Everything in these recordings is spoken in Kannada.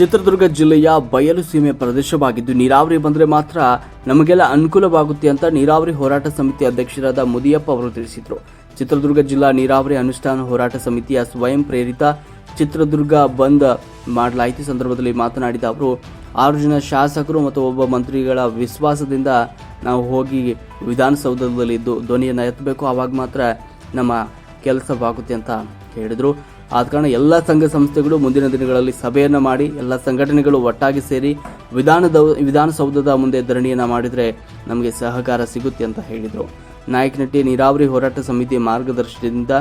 ಚಿತ್ರದುರ್ಗ ಜಿಲ್ಲೆಯ ಬಯಲು ಸೀಮೆ ಪ್ರದೇಶವಾಗಿದ್ದು, ನೀರಾವರಿ ಬಂದರೆ ಮಾತ್ರ ನಮಗೆಲ್ಲ ಅನುಕೂಲವಾಗುತ್ತೆ ಅಂತ ನೀರಾವರಿ ಹೋರಾಟ ಸಮಿತಿ ಅಧ್ಯಕ್ಷರಾದ ಮುದಿಯಪ್ಪ ಅವರು ತಿಳಿಸಿದರು. ಚಿತ್ರದುರ್ಗ ಜಿಲ್ಲಾ ನೀರಾವರಿ ಅನುಷ್ಠಾನ ಹೋರಾಟ ಸಮಿತಿಯ ಸ್ವಯಂ ಪ್ರೇರಿತ ಚಿತ್ರದುರ್ಗ ಬಂದ್ ಮಾಡಲಾಯಿತು. ಸಂದರ್ಭದಲ್ಲಿ ಮಾತನಾಡಿದ ಅವರು, ಆರು ಜನ ಶಾಸಕರು ಮತ್ತು ಒಬ್ಬ ಮಂತ್ರಿಗಳ ವಿಶ್ವಾಸದಿಂದ ನಾವು ಹೋಗಿ ವಿಧಾನಸೌಧದಲ್ಲಿದ್ದು ಧ್ವನಿಯನ್ನು ಎತ್ತಬೇಕು. ಆವಾಗ ಮಾತ್ರ ನಮ್ಮ ಕೆಲಸವಾಗುತ್ತೆ ಅಂತ ಹೇಳಿದರು. ಆದ ಕಾರಣ ಎಲ್ಲ ಸಂಘ ಸಂಸ್ಥೆಗಳು ಮುಂದಿನ ದಿನಗಳಲ್ಲಿ ಸಭೆಯನ್ನು ಮಾಡಿ, ಎಲ್ಲ ಸಂಘಟನೆಗಳು ಒಟ್ಟಾಗಿ ಸೇರಿ ವಿಧಾನದ, ವಿಧಾನಸೌಧದ ಮುಂದೆ ಧರಣಿಯನ್ನು ಮಾಡಿದರೆ ನಮಗೆ ಸಹಕಾರ ಸಿಗುತ್ತೆ ಅಂತ ಹೇಳಿದರು. ನಾಯಕನಹಟ್ಟಿ ನೀರಾವರಿ ಹೋರಾಟ ಸಮಿತಿ ಮಾರ್ಗದರ್ಶನದಿಂದ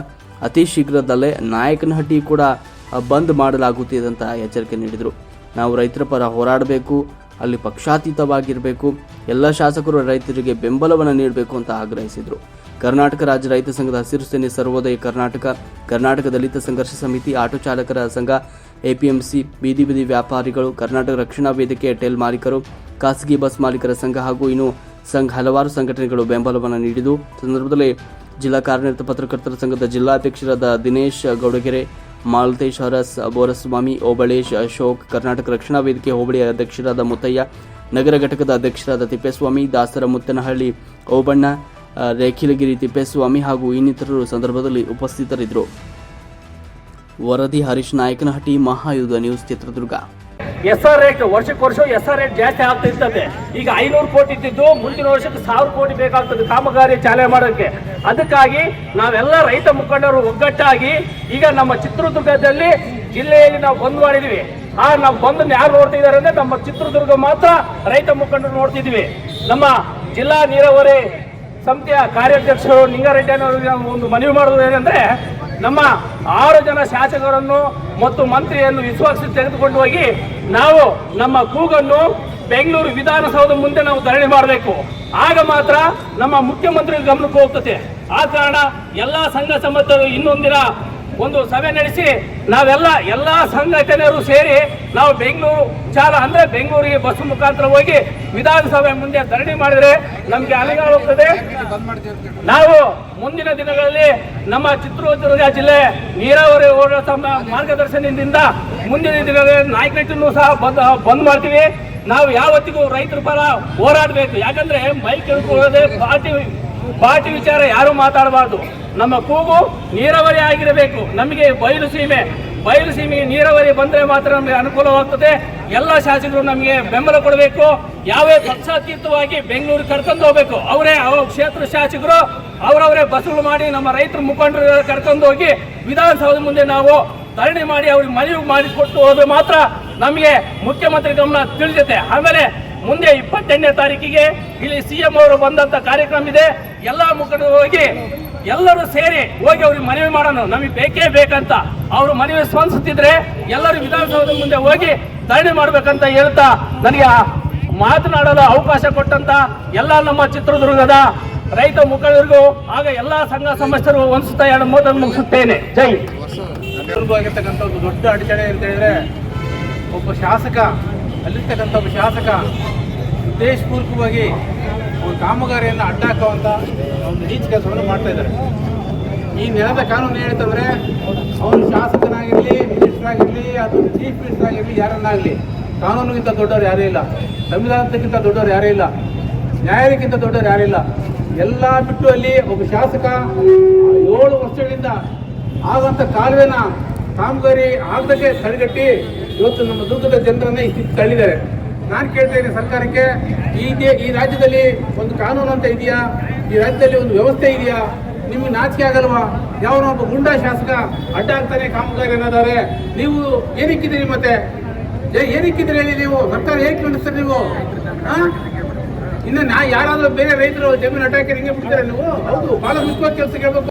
ಅತಿ ಶೀಘ್ರದಲ್ಲೇ ನಾಯಕನಹಟ್ಟಿ ಕೂಡ ಬಂದ್ ಮಾಡಲಾಗುತ್ತಿದೆ ಅಂತ ಎಚ್ಚರಿಕೆ ನೀಡಿದರು. ನಾವು ರೈತರ ಪರ ಹೋರಾಡಬೇಕು, ಅಲ್ಲಿ ಪಕ್ಷಾತೀತವಾಗಿರಬೇಕು, ಎಲ್ಲ ಶಾಸಕರು ರೈತರಿಗೆ ಬೆಂಬಲವನ್ನು ನೀಡಬೇಕು ಅಂತ ಆಗ್ರಹಿಸಿದರು. ಕರ್ನಾಟಕ ರಾಜ್ಯ ರೈತ ಸಂಘದ ಹಸಿರು ಸೇನೆ ಸರ್ವೋದಯ ಕರ್ನಾಟಕ ಕರ್ನಾಟಕ ದಲಿತ ಸಂಘರ್ಷ ಸಮಿತಿ, ಆಟೋ ಚಾಲಕರ ಸಂಘ, ಎಪಿಎಂಸಿ, ಬೀದಿ ಬೀದಿ ವ್ಯಾಪಾರಿಗಳು, ಕರ್ನಾಟಕ ರಕ್ಷಣಾ ವೇದಿಕೆ, ಟೆಲ್ ಮಾಲೀಕರು, ಖಾಸಗಿ ಬಸ್ ಮಾಲೀಕರ ಸಂಘ ಹಾಗೂ ಇನ್ನು ಸಂಘ ಹಲವಾರು ಸಂಘಟನೆಗಳು ಬೆಂಬಲವನ್ನು ನೀಡಿದ್ದು. ಸಂದರ್ಭದಲ್ಲಿ ಜಿಲ್ಲಾ ಕಾರ್ಯನಿರತ ಪತ್ರಕರ್ತರ ಸಂಘದ ಜಿಲ್ಲಾಧ್ಯಕ್ಷರಾದ ದಿನೇಶ್ ಗೌಡಗೆರೆ, ಮಾಲತೇಶ್ ಹರಸ್, ಬೋರಸ್ವಾಮಿ ಓಬಳೇಶ್ ಅಶೋಕ್, ಕರ್ನಾಟಕ ರಕ್ಷಣಾ ವೇದಿಕೆ ಹೋಬಳಿ ಅಧ್ಯಕ್ಷರಾದ ಮುತ್ತಯ್ಯ ನಗರ ಘಟಕದ ಅಧ್ಯಕ್ಷರಾದ ತಿಪ್ಪೇಸ್ವಾಮಿ ದಾಸರ ಮುತ್ತನಹಳ್ಳಿ ಓಬಣ್ಣ ರೇಖಿಲಗಿರಿ ತಿಪ್ಪೇಸ್ವಾಮಿ ಹಾಗೂ ಇನ್ನಿತರರು ಸಂದರ್ಭದಲ್ಲಿ ಉಪಸ್ಥಿತರಿದ್ದರು. ವರದಿ Harish Nayakanahatti Mahayudha news Chitradurga. S R rate ವರ್ಷಕ್ಕೆ ವರ್ಷ ಎಸ್ ಆರ್ ರೇಟ್ ಜಾಸ್ತಿ ಆಗ್ತಾ ಇರ್ತದೆ. ಈಗ ಐನೂರು ಕೋಟಿ ಇದ್ದಿದ್ದು ಮುಂದಿನ ವರ್ಷಕ್ಕೆ ಸಾವಿರ ಕೋಟಿ ಬೇಕಾಗ್ತದೆ ಕಾಮಗಾರಿ ಚಾಲನೆ ಮಾಡೋಕ್ಕೆ. ಅದಕ್ಕಾಗಿ ನಾವೆಲ್ಲ ರೈತ ಮುಖಂಡರು ಒಗ್ಗಟ್ಟಾಗಿ ಈಗ ನಮ್ಮ ಚಿತ್ರದುರ್ಗದಲ್ಲಿ ಜಿಲ್ಲೆಯಲ್ಲಿ ನಾವು ಬಂದ್ ಮಾಡಿದೀವಿ ಆ, ನಾವು ಬಂದನ್ನು ಯಾರು ನೋಡ್ತಿದ್ದಾರೆ ಅಂದ್ರೆ ನಮ್ಮ ಚಿತ್ರದುರ್ಗ ಮಾತ್ರ ರೈತ ಮುಖಂಡರು ನೋಡ್ತಿದ್ವಿ ನಮ್ಮ ಜಿಲ್ಲಾ ನೀರಾವರಿ ಸಮಿತಿಯ ಕಾರ್ಯಾಧ್ಯಕ್ಷರು ನಿಂಗಾರೆಡ್ಡಿ ಅನ್ನೋರಿಗೆ ಒಂದು ಮನವಿ ಮಾಡೋದು ಏನಂದ್ರೆ, ನಮ್ಮ ಆರು ಜನ ಶಾಸಕರನ್ನು ಮತ್ತು ಮಂತ್ರಿಯನ್ನು ವಿಶ್ವಾಸಕ್ಕೆ ತೆಗೆದುಕೊಂಡು ಹೋಗಿ ನಾವು ನಮ್ಮ ಕೂಗನ್ನು ಬೆಂಗಳೂರು ವಿಧಾನಸೌಧ ಮುಂದೆ ನಾವು ಧರಣಿ ಮಾಡಬೇಕು. ಆಗ ಮಾತ್ರ ನಮ್ಮ ಮುಖ್ಯಮಂತ್ರಿ ಗಮನಕ್ಕೆ ಹೋಗ್ತದೆ. ಆ ಕಾರಣ ಎಲ್ಲ ಸಂಘ ಸಂಬಂಧರು ಇನ್ನೊಂದಿನ ಒಂದು ಸಭೆ ನಡೆಸಿ ನಾವೆಲ್ಲ ಎಲ್ಲಾ ಸಂಘಟನೆಯರು ಸೇರಿ ನಾವು ಬೆಂಗಳೂರು ಚಾಲ ಅಂದ್ರೆ ಬೆಂಗಳೂರಿಗೆ ಬಸ್ ಮುಖಾಂತರ ಹೋಗಿ ವಿಧಾನಸಭೆ ಮುಂದೆ ಧರಣಿ ಮಾಡಿದ್ರೆ ನಮ್ಗೆ ಹೋಗ್ತದೆ ನಾವು ಮುಂದಿನ ದಿನಗಳಲ್ಲಿ ನಮ್ಮ ಚಿತ್ರದುರ್ಗ ಜಿಲ್ಲೆ ನೀರಾವರಿ ಮಾರ್ಗದರ್ಶನದಿಂದ ಮುಂದಿನ ದಿನಗಳಲ್ಲಿ ನಾಯಕನಟ್ಟನ್ನು ಸಹ ಬಂದ್ ಬಂದ್ ಮಾಡ್ತೀವಿ. ನಾವು ಯಾವತ್ತಿಗೂ ರೈತರ ಪರ ಹೋರಾಡಬೇಕು. ಯಾಕಂದ್ರೆ ಮೈಕ್ ಹಿಡ್ಕೊಳ್ಳೋದೇ ಪಾರ್ಟಿ ಪಾರ್ಟಿ ವಿಚಾರ ಯಾರು ಮಾತಾಡಬಾರ್ದು. ನಮ್ಮ ಕೂಗು ನೀರಾವರಿ ಆಗಿರಬೇಕು. ನಮಗೆ ಬಯಲು ಸೀಮೆ, ಬಯಲು ನೀರಾವರಿ ಬಂದರೆ ಮಾತ್ರ ನಮಗೆ ಅನುಕೂಲವಾಗ್ತದೆ. ಎಲ್ಲ ಶಾಸಕರು ನಮಗೆ ಬೆಂಬಲ ಕೊಡಬೇಕು. ಯಾವೇ ಪಕ್ಷಾತೀತವಾಗಿ ಬೆಂಗಳೂರು ಕರ್ಕೊಂಡು ಹೋಗಬೇಕು. ಅವರೇ ಅವ್ರ ಕ್ಷೇತ್ರ ಶಾಸಕರು, ಅವರವರೇ ಬಸ್ಗಳು ಮಾಡಿ ನಮ್ಮ ರೈತರ ಮುಖಂಡರು ಕರ್ಕೊಂಡು ಹೋಗಿ ವಿಧಾನಸೌಧ ಮುಂದೆ ನಾವು ಧರಣಿ ಮಾಡಿ ಅವ್ರಿಗೆ ಮನವಿ ಕೊಟ್ಟು ಹೋದ್ರೆ ಮಾತ್ರ ನಮಗೆ ಮುಖ್ಯಮಂತ್ರಿ ಗಮನ ತಿಳಿಸುತ್ತೆ ಆಮೇಲೆ ಮುಂದೆ ಇಪ್ಪತ್ತೆಂಟನೇ ತಾರೀಕಿಗೆ ಇಲ್ಲಿ ಸಿಎಂ ಅವರು ಬಂದಂತ ಕಾರ್ಯಕ್ರಮ ಇದೆ. ಎಲ್ಲ ಮುಖಂಡರು ಹೋಗಿ ಎಲ್ಲರೂ ಸೇರಿ ಹೋಗಿ ಅವ್ರಿಗೆ ಮನವಿ ಮಾಡೋಣ. ನಮಗೆ ಬೇಕೇ ಬೇಕಂತ ಅವರು ಮನವಿ ಸ್ಪಂದಿಸುತ್ತಿದ್ರೆ ಎಲ್ಲರೂ ವಿಧಾನಸೌಧದ ಮುಂದೆ ಹೋಗಿ ಧರಣಿ ಮಾಡ್ಬೇಕಂತ ಹೇಳ್ತಾ ನನಗೆ ಮಾತನಾಡಲು ಅವಕಾಶ ಕೊಟ್ಟಂತ ಎಲ್ಲ ನಮ್ಮ ಚಿತ್ರದುರ್ಗದ ರೈತ ಮುಖಂಡರಿಗೂ ಆಗ ಎಲ್ಲ ಸಂಘ ಸಂಸ್ಥೆರು ವಂದಿಸುತ್ತಾ ಎರಡು ಮೂರನ್ನು ಮುಗಿಸುತ್ತೇನೆ. ಜೈ ಆಗಿರ್ತಕ್ಕಂಥ ಒಂದು ದೊಡ್ಡ ಅಡಚಣೆ ಅಂತ ಹೇಳಿದ್ರೆ ಒಬ್ಬ ಶಾಸಕ, ಅಲ್ಲಿರ್ತಕ್ಕಂಥ ಒಬ್ಬ ಶಾಸಕ, ಉದ್ದೇಶಪೂರ್ವಕವಾಗಿ ಕಾಮಗಾರಿಯನ್ನು ಅಡ್ಡಾಕುವಂಥ ಒಂದು ನೀಚ ಕೆಲಸವನ್ನು ಮಾಡ್ತಾ ಇದ್ದಾರೆ. ಈ ನೆಲದ ಕಾನೂನು ಹೇಳ್ತಂದ್ರೆ ಅವನು ಶಾಸಕನಾಗಿರಲಿ ಆಗಿರಲಿ ಅದು ಚೀಫ್ ಮಿನಿಸ್ಟರ್ ಆಗಿರಲಿ ಯಾರನ್ನಾಗಲಿ, ಕಾನೂನಿಗಿಂತ ದೊಡ್ಡವ್ರು ಯಾರೂ ಇಲ್ಲ, ಸಂವಿಧಾನಕ್ಕಿಂತ ದೊಡ್ಡವ್ರು ಯಾರೂ ಇಲ್ಲ ನ್ಯಾಯಕ್ಕಿಂತ ದೊಡ್ಡವ್ರು ಯಾರೂ ಇಲ್ಲ, ಎಲ್ಲ ಬಿಟ್ಟು ಅಲ್ಲಿ ಒಬ್ಬ ಶಾಸಕ ಏಳು ವರ್ಷಗಳಿಂದ ಆಗಂತ ಕಾಲುವೆನ ಕಾಮಗಾರಿ ಆಗದಕ್ಕೆ ತಡೆಗಟ್ಟಿ ಇವತ್ತು ನಮ್ಮ ದುರ್ಗದ ಜನರನ್ನ ಇಷ್ಟು ತಳ್ಳಿದ್ದಾರೆ. ನಾನು ಕೇಳ್ತಾ ಇದ್ದೀನಿ ಸರ್ಕಾರಕ್ಕೆ, ಈ ದೇ- ಈ ರಾಜ್ಯದಲ್ಲಿ ಒಂದು ಕಾನೂನು ಅಂತ ಇದೆಯಾ? ಈ ರಾಜ್ಯದಲ್ಲಿ ಒಂದು ವ್ಯವಸ್ಥೆ ಇದೆಯಾ? ನಿಮಗೆ ನಾಚಿಕೆ ಆಗಲ್ವಾ? ಯಾವನೋ ಒಬ್ಬ ಗುಂಡಾ ಶಾಸಕ ಅಡ್ಡ ಆಗ್ತಾನೆ ಕಾಮಗಾರಿ ಅನ್ನೋದಾರೆ ನೀವು ಏನಕ್ಕಿದ್ದೀರಿ ಮತ್ತೆ? ಏನಿಕ್ಕಿದ್ರಿ ಹೇಳಿ ನೀವು? ಸರ್ಕಾರ ಹೇಗೆ ನಡೆಸ್ತೀರಿ ನೀವು? ಇನ್ನು ನಾ ಯಾರಾದ್ರೂ ಬೇರೆ ರೈತರು ಜಮೀನು ಹಾಕಿ ಹಿಂಗೆ ಬಿಡ್ತಾರೆ ನೀವು? ಹೌದು, ಬಹಳ ಮುಖ್ಯವಾದ ಕೆಲಸ ಕೇಳಬೇಕು